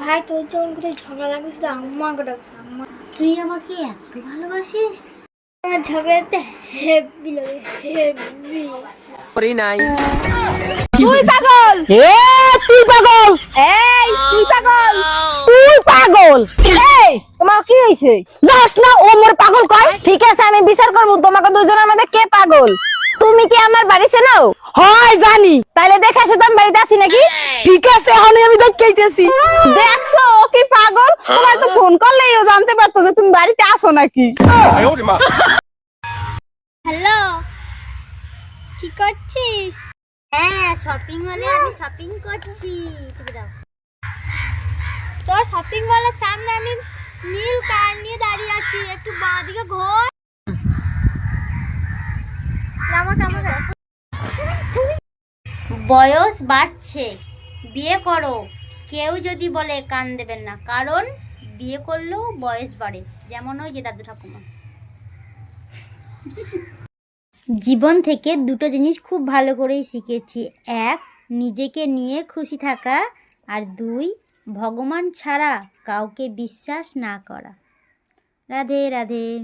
ভাই তোর যখন কোথায় ঝগড়া লাগবে শুধু আম্মাকে ডাকবে আম্মা। তুই আমাকে এত ভালোবাসিস? আমার ঝগড়াতে হেভি লাগে হেভি করি নাই। তুই পাগল! এ তুই পাগল! এই তুই পাগল! তুই পাগল! এই তোমার কি হইছে দোষ না ও মোর পাগল কয়? ঠিক আছে আমি বিচার করব তোমাকে দুজনের মধ্যে কে পাগল? তুমি কি আমার বাড়ি চেনাও? হয় জানি। তাইলে দেখে আসো আমি বাড়িতে আছি নাকি? ঠিক আছে এখন আমি দেখতেইতেছি দেখছ ও কি পাগল? তোমার তো ফোন করলেই ও জানতে পারতো যে তুমি বাড়িতে আসো নাকি। হ্যালো কি করছিস? হ্যাঁ শপিং মলে আমি শপিং করছি তোর শপিং মলের সামনে আমি নীল কার নিয়ে দাঁড়িয়ে আছি একটু বাঁ দিকে ঘোর। বয়স বাড়ছে। বিয়ে করো। কেউ যদি বলে কান দেবেন না, কারণ বিয়ে করলেও বয়স বাড়ে। যেমন ওই যে দাদু ঠাকুমা। জীবন থেকে দুটো জিনিস খুব ভালো করেই শিখেছি। এক, নিজেকে নিয়ে খুশি থাকা। আর দুই, ভগবান ছাড়া কাউকে বিশ্বাস না করা। রাধে রাধে।